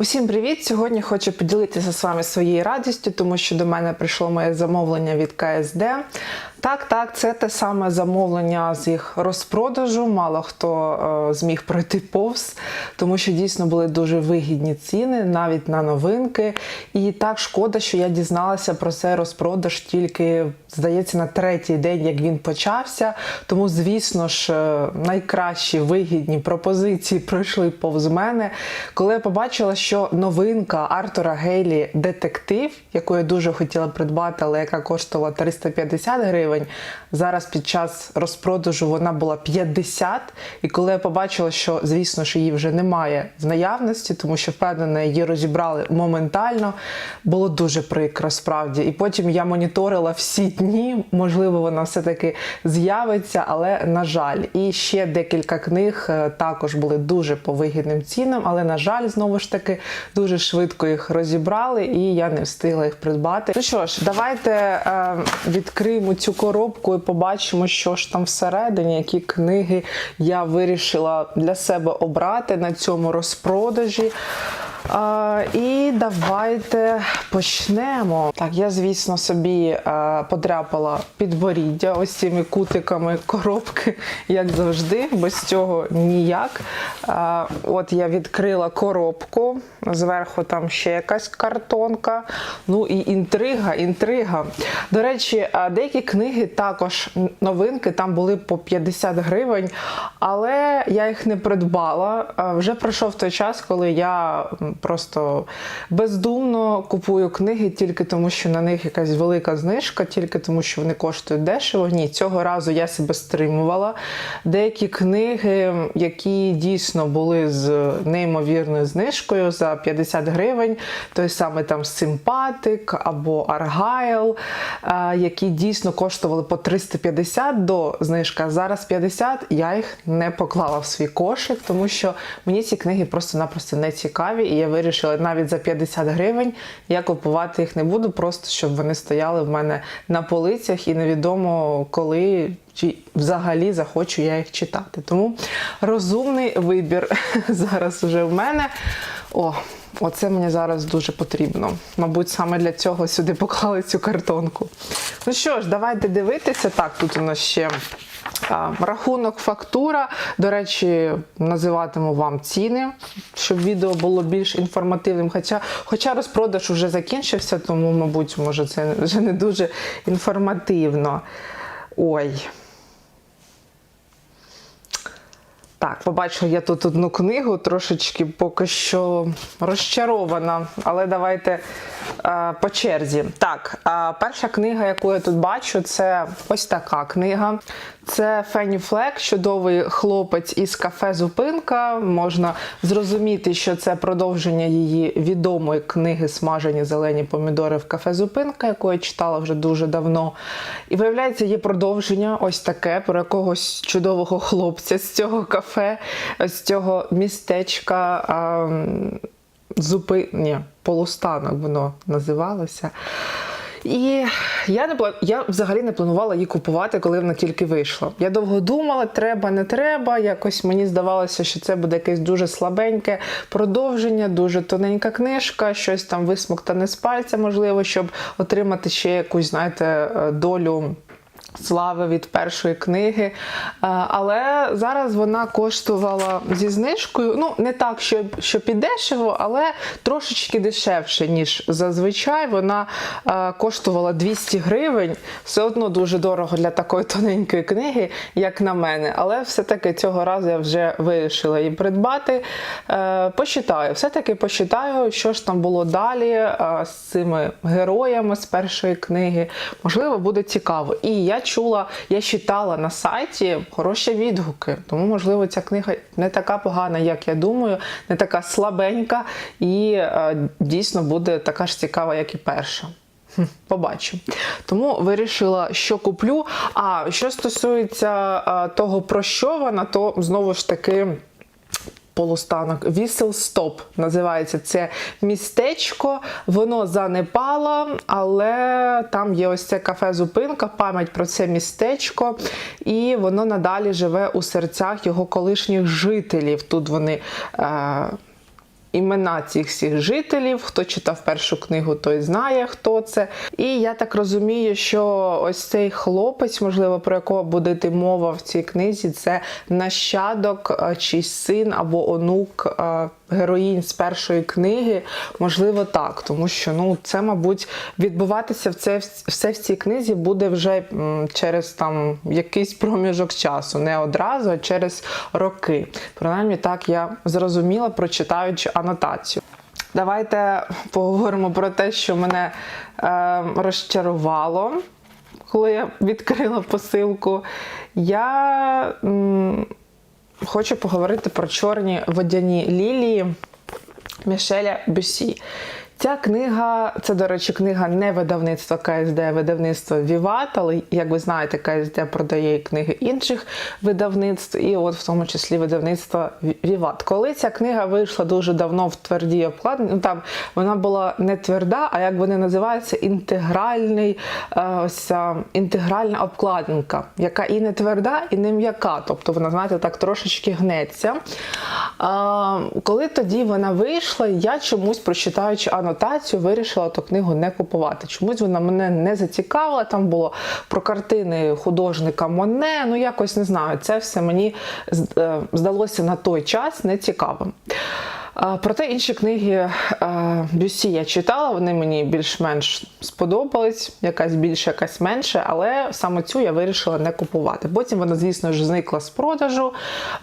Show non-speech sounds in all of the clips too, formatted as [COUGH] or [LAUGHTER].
Усім привіт! Сьогодні хочу поділитися з вами своєю радістю, тому що до мене прийшло моє замовлення від КСД. Так, так, це те саме замовлення з їх розпродажу. Мало хто е, зміг пройти повз, тому що дійсно були дуже вигідні ціни навіть на новинки. І так шкода, що я дізналася про цей розпродаж тільки, здається, на третій день, як він почався. Тому, звісно ж, е, найкращі вигідні пропозиції пройшли повз мене. Коли я побачила, що новинка Артура Гейлі детектив, яку я дуже хотіла придбати, але яка коштувала 350 гривень. Зараз під час розпродажу вона була 50. І коли я побачила, що звісно ж її вже немає в наявності, тому що впевнена, її розібрали моментально, було дуже прикро справді. І потім я моніторила всі дні. Можливо, вона все-таки з'явиться, але на жаль, і ще декілька книг е, також були дуже по вигідним цінам, але на жаль, знову ж таки, дуже швидко їх розібрали, і я не встигла їх придбати. Ну що ж, давайте е, відкриємо цю коробку і побачимо, що ж там всередині, які книги я вирішила для себе обрати на цьому розпродажі. А, і давайте почнемо. Так, я, звісно, собі а, подряпала підборіддя ось цими кутиками коробки, як завжди, без цього ніяк. А, от я відкрила коробку, зверху там ще якась картонка. Ну і інтрига, інтрига. До речі, деякі книги також новинки, там були по 50 гривень, але я їх не придбала. Вже пройшов той час, коли я просто бездумно купую книги тільки тому, що на них якась велика знижка, тільки тому, що вони коштують дешево. Ні, цього разу я себе стримувала. Деякі книги, які дійсно були з неймовірною знижкою за 50 гривень, той саме там Симпатик або Аргайл, які дійсно коштували по 350 до знижки, а зараз 50, я їх не поклала в свій кошик, тому що мені ці книги просто-напросто не цікаві, і я вирішила навіть за 50 гривень я купувати їх не буду, просто щоб вони стояли в мене на полицях і невідомо коли. Чи взагалі захочу я їх читати. Тому розумний вибір [LAUGHS] зараз уже в мене. О, оце мені зараз дуже потрібно. Мабуть, саме для цього сюди поклали цю картонку. Ну що ж, давайте дивитися. Так, тут у нас ще рахунок, фактура. До речі, називатиму вам ціни, щоб відео було більш інформативним. Хоча, хоча розпродаж вже закінчився, тому, мабуть, може, це вже не дуже інформативно. Ой. Так, побачила я тут одну книгу, трошечки поки що розчарована, але давайте е, по черзі. Так, е, перша книга, яку я тут бачу, це ось така книга. Це Фенні Флек, чудовий хлопець із кафе Зупинка. Можна зрозуміти, що це продовження її відомої книги Смажені зелені помідори в кафе Зупинка, яку я читала вже дуже давно. І виявляється, є продовження ось таке про якогось чудового хлопця з цього кафе, з цього містечка. А, Зупи... Ні, полустанок воно називалося. І я не план... я взагалі не планувала її купувати, коли вона тільки вийшла. Я довго думала, треба, не треба. Якось мені здавалося, що це буде якесь дуже слабеньке продовження, дуже тоненька книжка, щось там висмоктане з пальця, можливо, щоб отримати ще якусь, знаєте, е, долю. Слави від першої книги. Е, Але зараз вона коштувала зі знижкою. Ну, не так, що, що піддешево, але трошечки дешевше, ніж зазвичай. Вона е, коштувала 200 гривень. Все одно дуже дорого для такої тоненької книги, як на мене. Але все-таки цього разу я вже вирішила її придбати. Е, Почитаю, все-таки почитаю, що ж там було далі з цими героями з першої книги. Можливо, буде цікаво. І я чула, я читала на сайті хороші відгуки. Тому, можливо, ця книга не така погана, як я думаю, не така слабенька, і е, дійсно буде така ж цікава, як і перша. Побачу. Тому вирішила, що куплю. А що стосується е, того, про що вона, то знову ж таки полустанок. Вісел Стоп називається це містечко. Воно занепало, але там є ось це кафе-зупинка, пам'ять про це містечко, і воно надалі живе у серцях його колишніх жителів. Тут вони. Е- імена цих всіх жителів. Хто читав першу книгу, той знає, хто це. І я так розумію, що ось цей хлопець, можливо, про якого буде йти мова в цій книзі, це нащадок чийсь чи син або онук е, героїнь з першої книги. Можливо, так, тому що ну це, мабуть, відбуватися в це все в цій книзі буде вже через там якийсь проміжок часу, не одразу, а через роки. Принаймні, так я зрозуміла, прочитаючи анотацію. Давайте поговоримо про те, що мене е, розчарувало, коли я відкрила посилку. Я хочу поговорити про чорні водяні лілії Мішеля Бюсі. Ця книга, це, до речі, книга не видавництва КСД, а видавництво Віват, але, як ви знаєте, КСД продає книги інших видавництв, і от в тому числі видавництво Віват. Коли ця книга вийшла дуже давно в твердій обкладинці, ну там вона була не тверда, а як вони називаються, інтегральний, е, ось інтегральна обкладинка, яка і не тверда, і не м'яка. Тобто вона, знаєте, так трошечки гнеться. Коли тоді вона вийшла, я чомусь прочитаючи анотацію, вирішила ту книгу не купувати. Чомусь вона мене не зацікавила. Там було про картини художника Моне. Ну якось не знаю. Це все мені е, здалося на той час нецікавим. Проте інші книги Бюсі я читала, вони мені більш-менш сподобались, якась більше, якась менше, але саме цю я вирішила не купувати. Потім вона, звісно ж, зникла з продажу,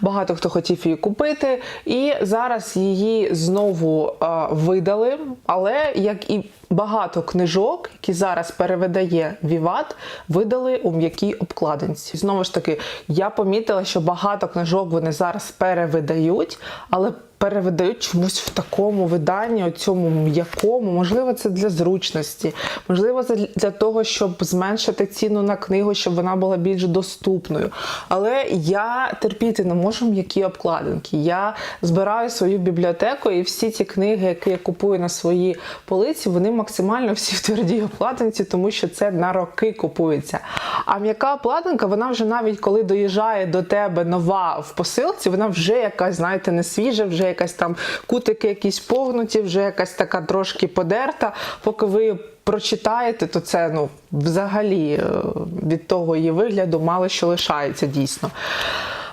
багато хто хотів її купити, і зараз її знову видали. Але як і багато книжок, які зараз перевидає Віват, видали у м'якій обкладинці. Знову ж таки, я помітила, що багато книжок вони зараз перевидають, але перевидають чомусь в такому виданні, у цьому м'якому. Можливо, це для зручності, можливо, це для того, щоб зменшити ціну на книгу, щоб вона була більш доступною. Але я терпіти не можу м'які обкладинки. Я збираю свою бібліотеку, і всі ці книги, які я купую на свої полиці, вони максимально всі в твердій обкладинці, тому що це на роки купується. А м'яка обкладинка, вона вже навіть коли доїжджає до тебе нова в посилці, вона вже якась, знаєте, не свіжа, вже якась там кутики якісь погнуті, вже якась така трошки подерта. Поки ви прочитаєте, то це ну, взагалі е, від того її вигляду мало що лишається дійсно.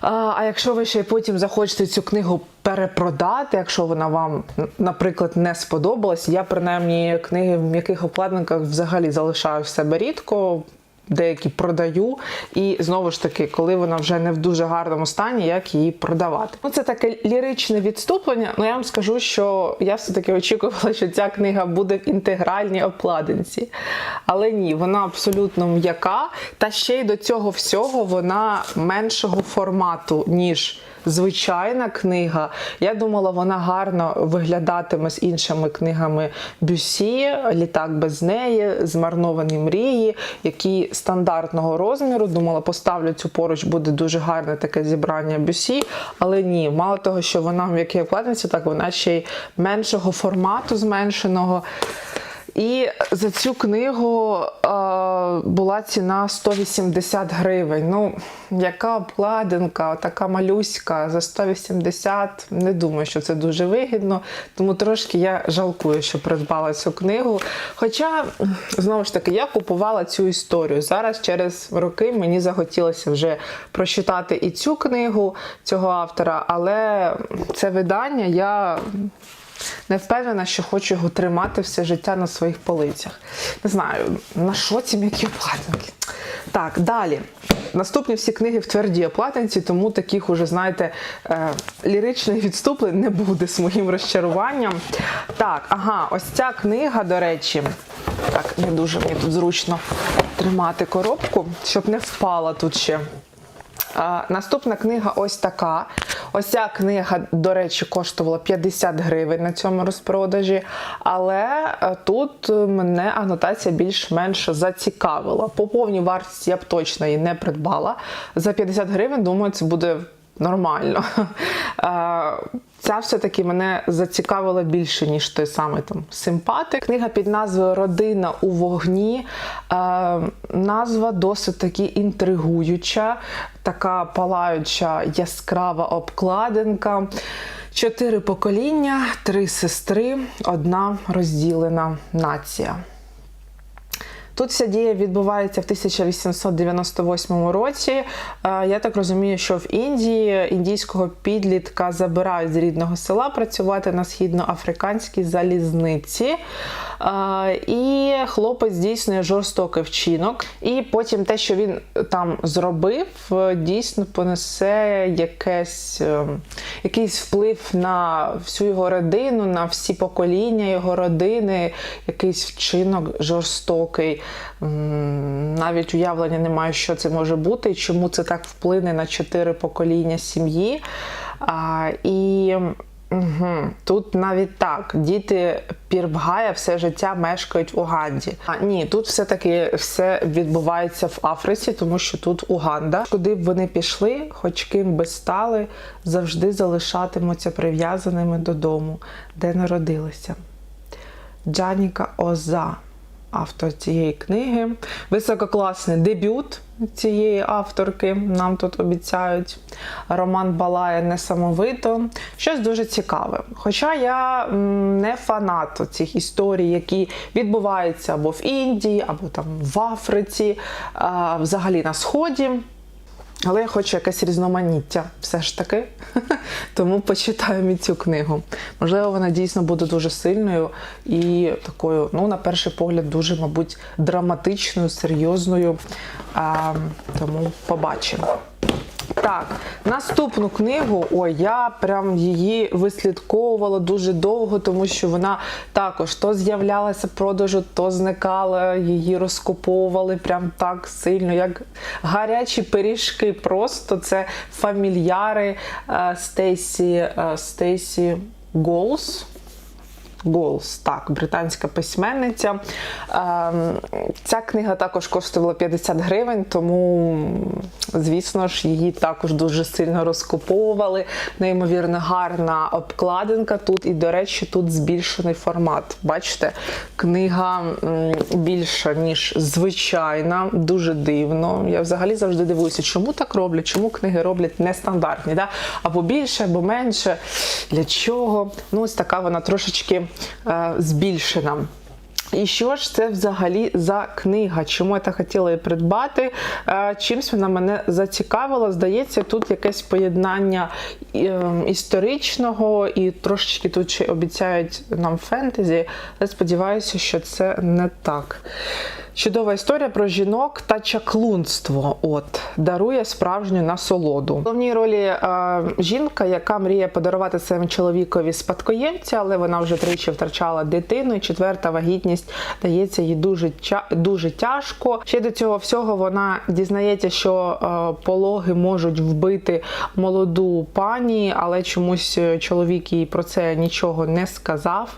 А якщо ви ще потім захочете цю книгу перепродати, якщо вона вам, наприклад, не сподобалась, я принаймні книги в м'яких обкладинках взагалі залишаю в себе рідко деякі продаю. І знову ж таки, коли вона вже не в дуже гарному стані, як її продавати. Ну, це таке ліричне відступлення. Ну я вам скажу, що я все-таки очікувала, що ця книга буде в інтегральній обкладинці. Але ні, вона абсолютно м'яка. Та ще й до цього всього вона меншого формату, ніж звичайна книга. Я думала, вона гарно виглядатиме з іншими книгами Бюсі, Літак без неї, Змарновані мрії, які стандартного розміру. Думала, поставлю цю поруч, буде дуже гарне таке зібрання Бюсі. Але ні, мало того, що вона в м'якій обкладинці, так вона ще й меншого формату зменшеного. І за цю книгу е, була ціна 180 гривень. Ну, яка обкладинка, така малюська за 180. Не думаю, що це дуже вигідно. Тому трошки я жалкую, що придбала цю книгу. Хоча, знову ж таки, я купувала цю історію. Зараз, через роки, мені захотілося вже прочитати і цю книгу цього автора, але це видання я не впевнена, що хочу його тримати все життя на своїх полицях. Не знаю, на що ці м'які оплатинки. Так, далі. Наступні всі книги в твердій оплатинці, тому таких уже, знаєте, е, ліричних відступлень не буде з моїм розчаруванням. Так, ага, ось ця книга, до речі, так, не дуже мені тут зручно тримати коробку, щоб не впала тут ще. Наступна книга ось така. Ось ця книга, до речі, коштувала 50 гривень на цьому розпродажі. Але е, тут мене анотація більш-менш зацікавила. По повній вартості я б точно її не придбала. За 50 гривень, думаю, це буде нормально. [LAUGHS] Ця все-таки мене зацікавила більше, ніж той самий там симпатик. Книга під назвою Родина у вогні. Назва досить таки інтригуюча, така палаюча яскрава обкладинка. Чотири покоління, три сестри, одна розділена нація. Тут вся дія відбувається в 1898 році. Е, Я так розумію, що в Індії індійського підлітка забирають з рідного села працювати на східноафриканській залізниці. Е, І хлопець здійснює жорстокий вчинок. І потім те, що він там зробив, е, дійсно понесе якесь, якийсь вплив на всю його родину, на всі покоління його родини, якийсь вчинок жорстокий. Навіть уявлення немає, що це може бути чому це так вплине на чотири покоління сім'ї. А, і Угу. Тут навіть так, діти Пірбгая все життя мешкають в Уганді. А ні, тут все-таки все відбувається в Африці, тому що тут Уганда. Куди б вони пішли, хоч ким би стали, завжди залишатимуться прив'язаними додому, де народилися. Джаніка Оза, автор цієї книги. Висококласний дебют цієї авторки. Нам тут обіцяють. Роман Балає несамовито. Щось дуже цікаве. Хоча я не фанат цих історій, які відбуваються або в Індії, або там в Африці, взагалі на Сході. Але я хочу якесь різноманіття все ж таки. [LAUGHS] Тому почитаю і цю книгу. Можливо, вона дійсно буде дуже сильною і такою, ну, на перший погляд, дуже, мабуть, драматичною, серйозною. А, тому побачимо. Так, наступну книгу, ой, я прям її вислідковувала дуже довго, тому що вона також то з'являлася в продажу, то зникала, її розкуповували прям так сильно, як гарячі пиріжки. Просто це фамільяри е, Стейсі е, Стейсі Голс. Голс, так, британська письменниця. Ем, Ця книга також коштувала 50 гривень, тому, звісно ж, її також дуже сильно розкуповували. Неймовірно гарна обкладинка тут, і, до речі, тут збільшений формат. Бачите, книга більша, ніж звичайна, дуже дивно. Я взагалі завжди дивуюся, чому так роблять, чому книги роблять нестандартні. Да? Або більше, або менше. Для чого? Ну, ось така вона трошечки збільшена. І що ж це взагалі за книга? Чому я так хотіла її придбати? Е, Чимсь вона мене зацікавила. Здається, тут якесь поєднання е, історичного і трошечки тут ще обіцяють нам фентезі. Але сподіваюся, що це не так. Чудова історія про жінок та чаклунство. От дарує справжню насолоду. В головній ролі е, жінка, яка мріє подарувати своєму чоловікові спадкоємця, але вона вже тричі втрачала дитину. І четверта вагітність дається їй дуже дуже тяжко. Ще до цього всього вона дізнається, що е, пологи можуть вбити молоду пані, але чомусь е, чоловік їй про це нічого не сказав.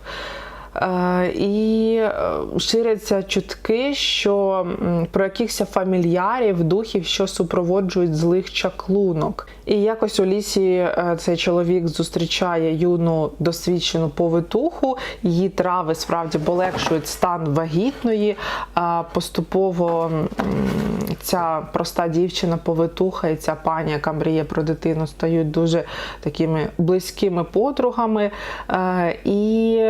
Е, І е, ширяться чутки, що про якихось фамільярів, духів, що супроводжують злих чаклунок. І якось у лісі е, цей чоловік зустрічає юну досвідчену повитуху. Її трави справді полегшують стан вагітної. Поступово ця проста дівчина-повитуха і ця пані, яка мріє про дитину, стають дуже такими близькими подругами. І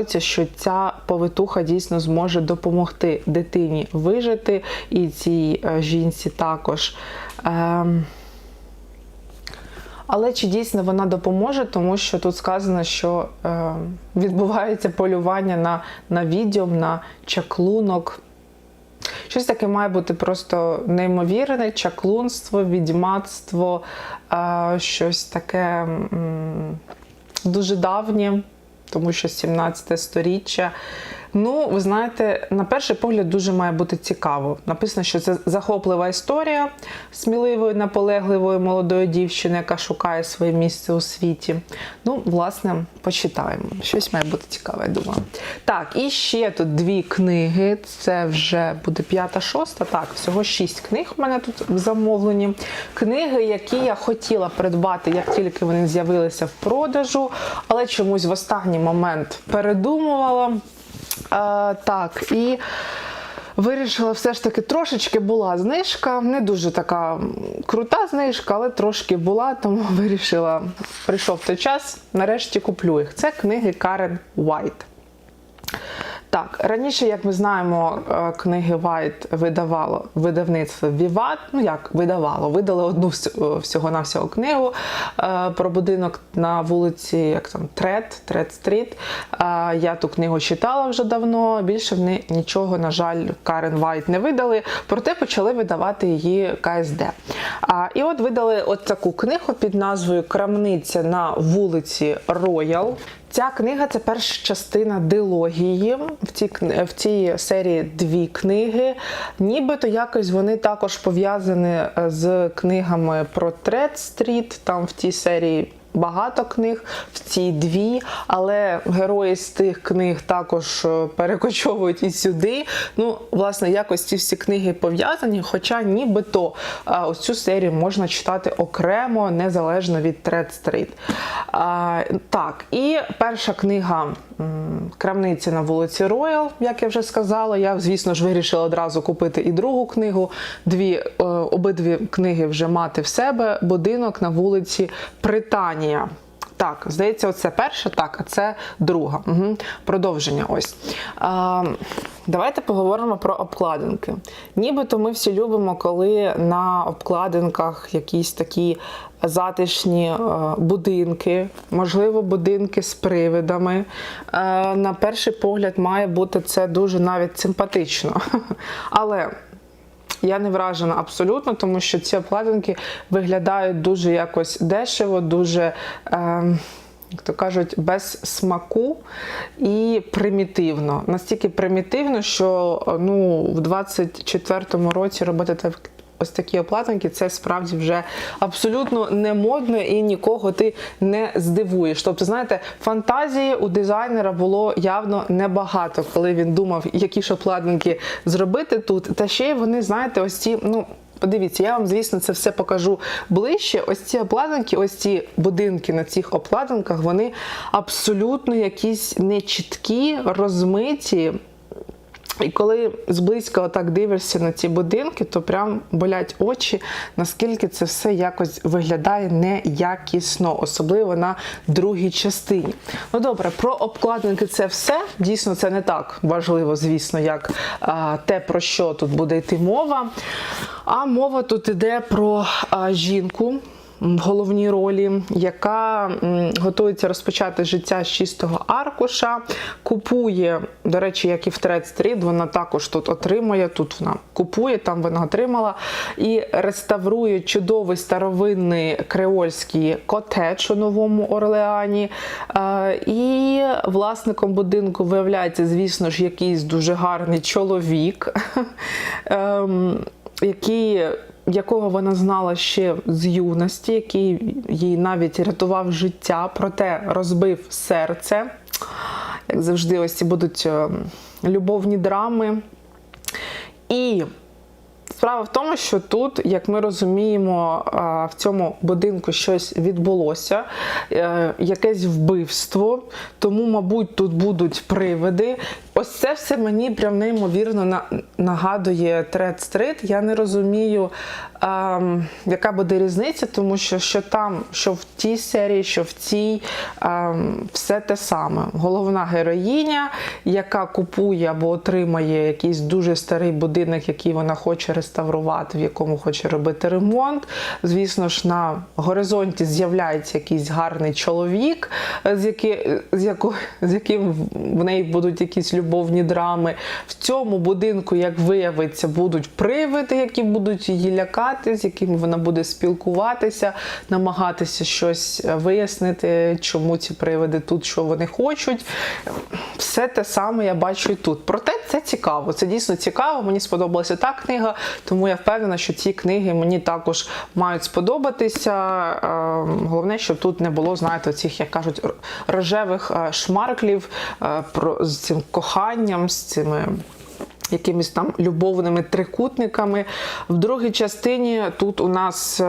сподіваються, що ця повитуха дійсно зможе допомогти дитині вижити, і цій е, жінці також. Ем, але чи дійсно вона допоможе, тому що тут сказано, що е, відбувається полювання на, на відьом, на чаклунок. Щось таке має бути просто неймовірне, чаклунство, відьмацтво, е, щось таке дуже давнє, тому що 17 сторіччя. Ну, ви знаєте, на перший погляд дуже має бути цікаво. Написано, що це захоплива історія сміливої, наполегливої молодої дівчини, яка шукає своє місце у світі. Ну, власне, почитаємо. Щось має бути цікаве, я думаю. Так, і ще тут дві книги. Це вже буде п'ята, шоста. Так, всього шість книг у мене тут в замовленні. Книги, які я хотіла придбати, як тільки вони з'явилися в продажу, але чомусь в останній момент передумувала. Е, так, і Вирішила все ж таки трошечки була знижка, не дуже така крута знижка, але трошки була, тому [LAUGHS] вирішила, прийшов той час, нарешті куплю їх. Це книги Карен Уайт. Так, раніше, як ми знаємо, е, книги Вайт видавало видавництво Віват. Ну як видавало, видали одну всього на всього книгу е, про будинок на вулиці, як там Тред, Тред Стріт. Е, Я ту книгу читала вже давно. Більше вони нічого, на жаль, Карен Вайт не видали. Проте почали видавати її КСД. І от видали от таку книгу під назвою Крамниця на вулиці Роял. Ця книга це перша частина дилогії. В цій, в цій серії дві книги. Нібито якось вони також пов'язані е, з книгами про Тред Стріт. Там в тій серії багато книг, в цій дві, але герої з тих книг також е, перекочовують і сюди. Ну, власне, якось ці всі книги пов'язані, хоча нібито е, ось цю серію можна читати окремо, незалежно від Тред Стріт. Так, і перша книга Крамниці на вулиці Роял, як я вже сказала. Я, звісно ж, вирішила одразу купити і другу книгу. Дві, е, обидві книги вже мати в себе. Будинок на вулиці Британія. Так, здається, оце перша, так, а це друга. Угу. Продовження ось. А, давайте поговоримо про обкладинки. Нібито ми всі любимо, коли на обкладинках якісь такі затишні е, будинки, можливо, будинки з привидами. Е, на перший погляд має бути це дуже навіть симпатично. [LAUGHS] Але я не вражена абсолютно, тому що ці обкладинки виглядають дуже якось дешево, дуже. Е, як то кажуть, без смаку і примітивно. Настільки примітивно, що ну, в 24-му році робити так. Ось такі обкладинки, це справді вже абсолютно не модно і нікого ти не здивуєш. Тобто, знаєте, фантазії у дизайнера було явно небагато, коли він думав, які ж обкладинки зробити тут. Та ще й вони, знаєте, ось ці, ну. Подивіться, я вам, звісно, це все покажу ближче. Ось ці обкладинки, ось ці будинки на цих обкладинках, вони абсолютно якісь нечіткі, розмиті. І коли зблизька отак дивишся на ці будинки, то прям болять очі, наскільки це все якось виглядає неякісно, особливо на другій частині. Ну добре, про обкладинки це все. Дійсно, це не так важливо, звісно, як а, те, про що тут буде йти мова. А мова тут іде про а, жінку головній ролі, яка готується розпочати життя з чистого аркуша, купує, до речі, як і в Тред Стріт, вона також тут отримує, тут вона купує, там вона отримала, і реставрує чудовий старовинний креольський котедж у Новому Орлеані. І власником будинку виявляється, звісно ж, якийсь дуже гарний чоловік. [LAUGHS] ем, який якого вона знала ще з юності, який їй навіть рятував життя, проте розбив серце. Як завжди, ось ці будуть е, любовні драми. І Справа в тому, що тут, як ми розуміємо, в цьому будинку щось відбулося, е, якесь вбивство, тому, мабуть, тут будуть привиди. Ось це все мені прям неймовірно нагадує Тред Стрит. Я не розумію, ем, яка буде різниця, тому що що там, що в тій серії, що в цій, ем, все те саме. Головна героїня, яка купує або отримає якийсь дуже старий будинок, який вона хоче реставрувати, в якому хоче робити ремонт. Звісно ж, на горизонті з'являється якийсь гарний чоловік, з, які, з, яко, з яким в неї будуть якісь любовні драми. В цьому будинку, як виявиться, будуть привиди, які будуть її лякати, з якими вона буде спілкуватися, намагатися щось е, вияснити, чому ці привиди тут, що вони хочуть. Все те саме я бачу і тут. Проте це цікаво. Це дійсно цікаво. Мені сподобалася та книга, тому я впевнена, що ці книги мені також мають сподобатися. Е, Головне, щоб тут не було, знаєте, цих, як кажуть, рожевих е, шмарклів е, про з цим коханням, з цими якимись там любовними трикутниками. В другій частині тут у нас е,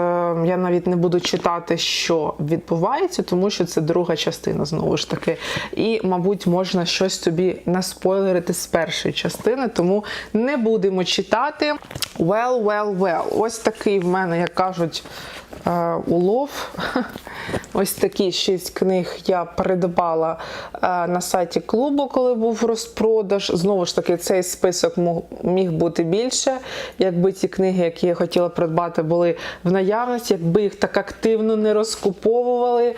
я навіть не буду читати, що відбувається, тому що це друга частина знову ж таки. І, мабуть, можна щось тобі наспойлерити з першої частини, тому не будемо читати. Well, well, well. Ось такий в мене, як кажуть, е, улов. [LAUGHS] Ось такі шість книг я придбала е, на сайті клубу, коли був розпродаж. Знову ж таки, цей список мо- міг бути більше, якби ці книги, які я хотіла придбати, були в наявності, якби їх так активно не розкуповували. Е,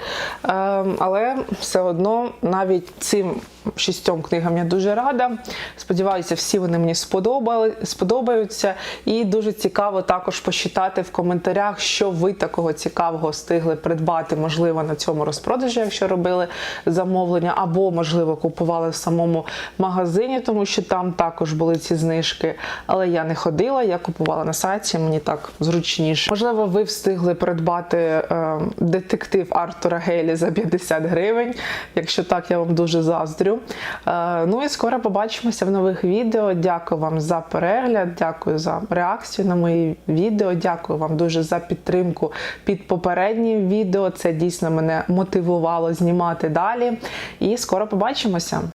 Але все одно навіть цим шістьом книгам я дуже рада. Сподіваюся, всі вони мені сподобали, сподобаються. І дуже цікаво також почитати в коментарях, що ви такого цікавого встигли придбати, можливо, на цьому розпродажі, якщо робили замовлення, або, можливо, купували в самому магазині, тому що там також були ці знижки. Але я не ходила, я купувала на сайті, мені так зручніше. Можливо, ви встигли придбати е, детектив Артура Гейлі за 50 гривень. Якщо так, я вам дуже заздрю. Е, ну і скоро побачимося в нових відео. Дякую вам за перегляд, дякую за реакцію на мої відео. Дякую вам дуже за підтримку під попереднім відео. Це дійсно мене мотивувало знімати далі. І скоро побачимося.